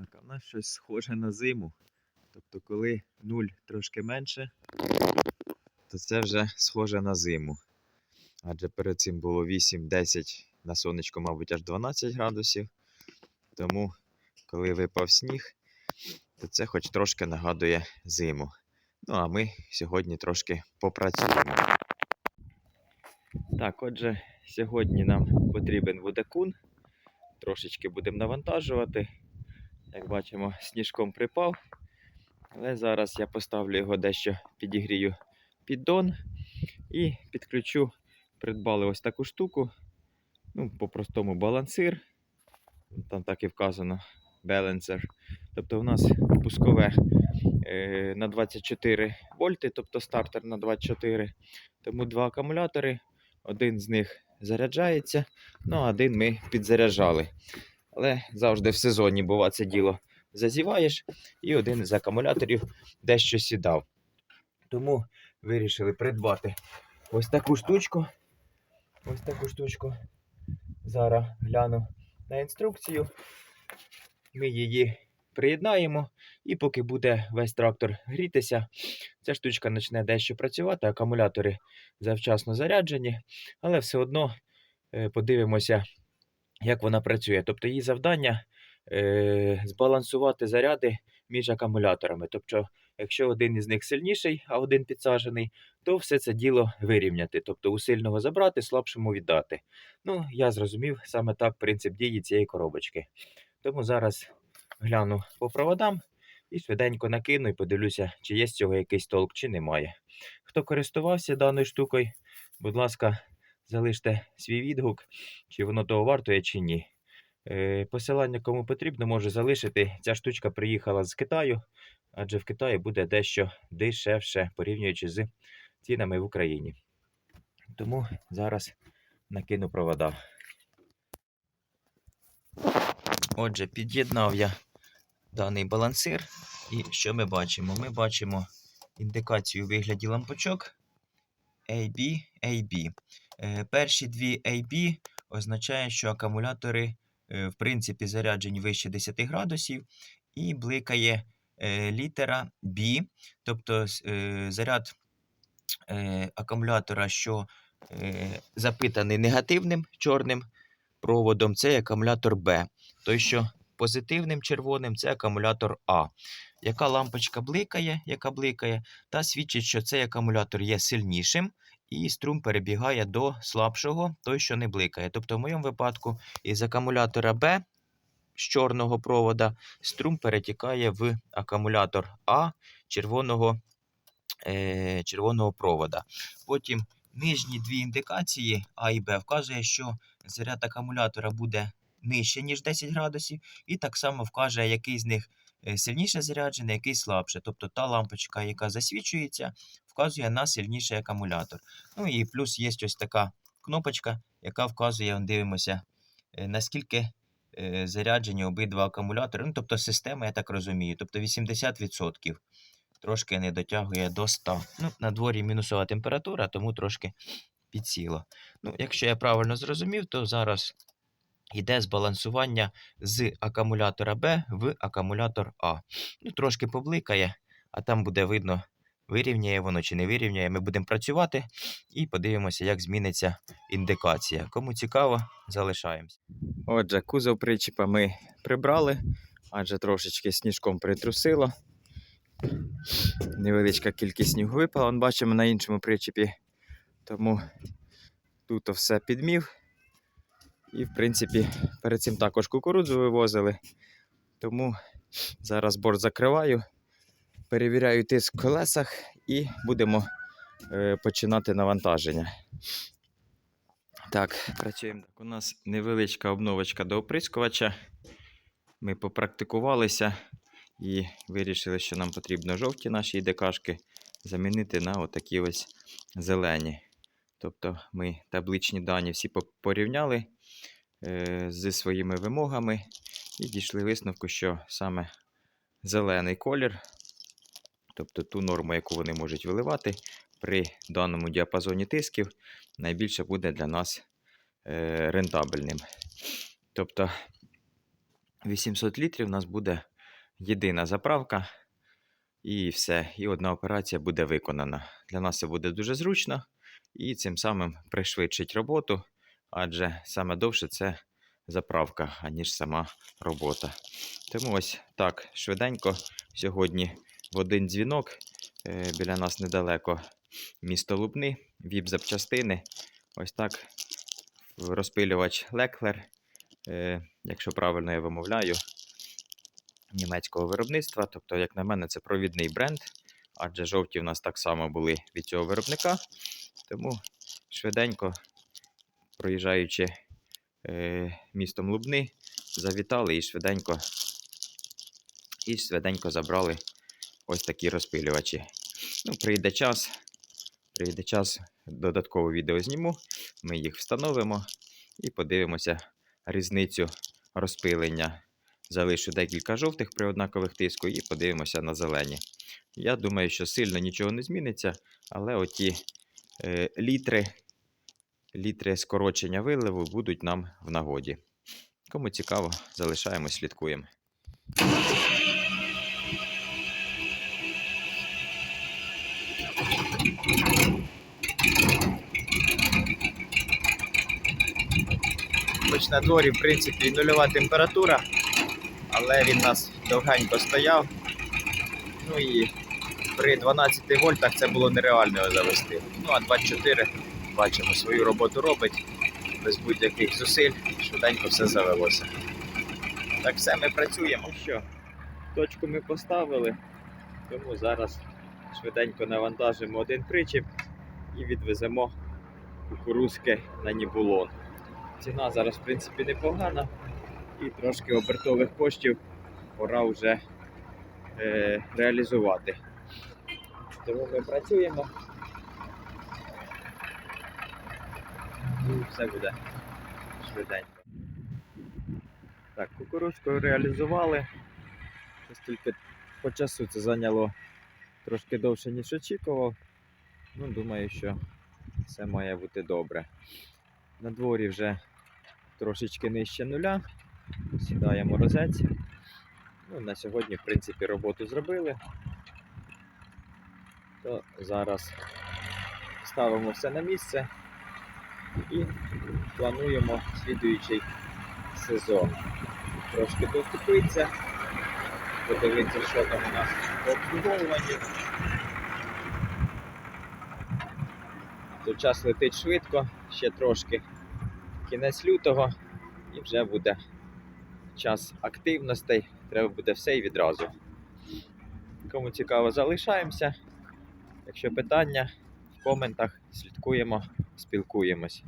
Так, а в нас щось схоже на зиму. Тобто, коли нуль трошки менше, то це вже схоже на зиму. Адже перед цим було 8-10, на сонечко, мабуть, аж 12 градусів. Тому, коли випав сніг, то це хоч трошки нагадує зиму. Ну, а ми сьогодні трошки попрацюємо. Так, отже, сьогодні нам потрібен водокун. Трошечки будемо навантажувати. Як бачимо, сніжком припав. Але зараз я поставлю його дещо підігрію піддон і підключу. Придбали ось таку штуку. Ну, по-простому балансир. Там так і вказано балансер. Тобто у нас пускове е, на 24 вольти, тобто стартер на 24. Тому два акумулятори. Один з них заряджається, ну а один ми підзаряджали. Але завжди в сезоні бува це діло зазіваєш, і один з акумуляторів дещо сідав. Тому вирішили придбати ось таку штучку. Ось таку штучку. Зараз гляну на інструкцію. Ми її приєднаємо, і поки буде весь трактор грітися, ця штучка почне дещо працювати, акумулятори завчасно заряджені, але все одно е, подивимося, як вона працює. Тобто її завдання е, збалансувати заряди між акумуляторами. Тобто, якщо один із них сильніший, а один підсаджений, то все це діло вирівняти. Тобто у сильного забрати, слабшому віддати. Ну, я зрозумів саме так принцип дії цієї коробочки. Тому зараз гляну по проводам і швиденько накину і подивлюся, чи є з цього якийсь толк, чи немає. Хто користувався даною штукою, будь ласка, залиште свій відгук, чи воно того вартує, чи ні. Е, Посилання кому потрібно, можу залишити. Ця штучка приїхала з Китаю, адже в Китаї буде дещо дешевше, порівнюючи з цінами в Україні. Тому зараз накину провода. Отже, під'єднав я даний балансир. І що ми бачимо? Ми бачимо індикацію у вигляді лампочок AB, AB. Е, Перші дві AB означає, що акумулятори е, в принципі заряджені вище 10 градусів і бликає е, літера B, тобто заряд акумулятора, що запитаний негативним чорним проводом, це акумулятор B. Той, що позитивним червоним, це акумулятор А. Яка лампочка бликає, яка бликає, та свідчить, що цей акумулятор є сильнішим, і струм перебігає до слабшого, той, що не бликає. Тобто, в моєму випадку, із акумулятора Б з чорного провода струм перетікає в акумулятор А червоного, е, червоного провода. Потім нижні дві індикації А і Б вказує, що заряд акумулятора буде нижче, ніж 10 градусів, і так само вкаже, який з них е, сильніше заряджений, який слабше. Тобто та лампочка, яка засвічується, вказує на сильніший акумулятор. Ну і плюс є ось така кнопочка, яка вказує, дивимося, е, наскільки е, заряджені обидва акумулятори. Ну, тобто система, я так розумію, тобто 80%. Трошки не дотягує до 100. Ну, на дворі мінусова температура, тому трошки підсіло. Ну, якщо я правильно зрозумів, то зараз йде збалансування з акумулятора Б в акумулятор А. Ну, трошки побликає, а там буде видно, вирівняє воно чи не вирівняє. Ми будемо працювати і подивимося, як зміниться індикація. Кому цікаво, залишаємось. Отже, кузов причіпа ми прибрали, адже трошечки сніжком притрусило. Невеличка кількість снігу випала, бачимо на іншому причепі. Тому тут все підмів. І, в принципі, перед цим також кукурудзу вивозили. Тому зараз борт закриваю, перевіряю тиск в колесах і будемо е, починати навантаження. Так, працюємо. Так, у нас невеличка обновочка до оприскувача. Ми попрактикувалися і вирішили, що нам потрібно жовті наші ДКшки замінити на отакі ось зелені. Тобто ми табличні дані всі порівняли зі своїми вимогами і дійшли висновку, що саме зелений колір, тобто ту норму, яку вони можуть виливати при даному діапазоні тисків, найбільше буде для нас е, рентабельним. Тобто 800 літрів у нас буде єдина заправка. І все. І одна операція буде виконана. Для нас це буде дуже зручно і цим самим пришвидшить роботу, адже саме довше це заправка, аніж сама робота. Тому ось так швиденько сьогодні в один дзвінок е, біля нас недалеко місто Лубни, віп запчастини. Ось так розпилювач Леклер, е, якщо правильно я вимовляю, німецького виробництва. Тобто, як на мене, це провідний бренд, адже жовті в нас так само були від цього виробника. Тому швиденько, проїжджаючи е, містом Лубни, завітали і швиденько, і швиденько забрали ось такі розпилювачі. Ну, прийде час, прийде час, додаткове відео зніму, ми їх встановимо і подивимося різницю розпилення. Залишу декілька жовтих при однакових тиску і подивимося на зелені. Я думаю, що сильно нічого не зміниться, але оті е, літри, літри скорочення виливу будуть нам в нагоді. Кому цікаво, залишаємо, слідкуємо. Хоч на дворі, в принципі, нульова температура, але він нас довгенько стояв. Ну і при 12 вольтах це було нереально завести. Ну а 24, бачимо, свою роботу робить без будь-яких зусиль, швиденько все завелося. Так все, ми працюємо. Ну що, точку ми поставили, тому зараз швиденько навантажимо один причіп і відвеземо кукурузки на Нібулон. Ціна зараз, в принципі, непогана. І трошки обертових коштів пора вже е, реалізувати. Тому ми працюємо. І все буде швиденько. Так, кукурудзку реалізували. Ось тільки по часу це зайняло трошки довше, ніж очікував. Ну, думаю, що все має бути добре. На дворі вже трошечки нижче нуля. Сідає морозець. Ну, на сьогодні, в принципі, роботу зробили. То зараз ставимо все на місце і плануємо слідуючий сезон. Трошки доступиться, подивитися, що там у нас по. То час летить швидко, ще трошки кінець лютого і вже буде час активностей, треба буде все і відразу. Кому цікаво, залишаємося. Якщо питання в коментах, слідкуємо, спілкуємось.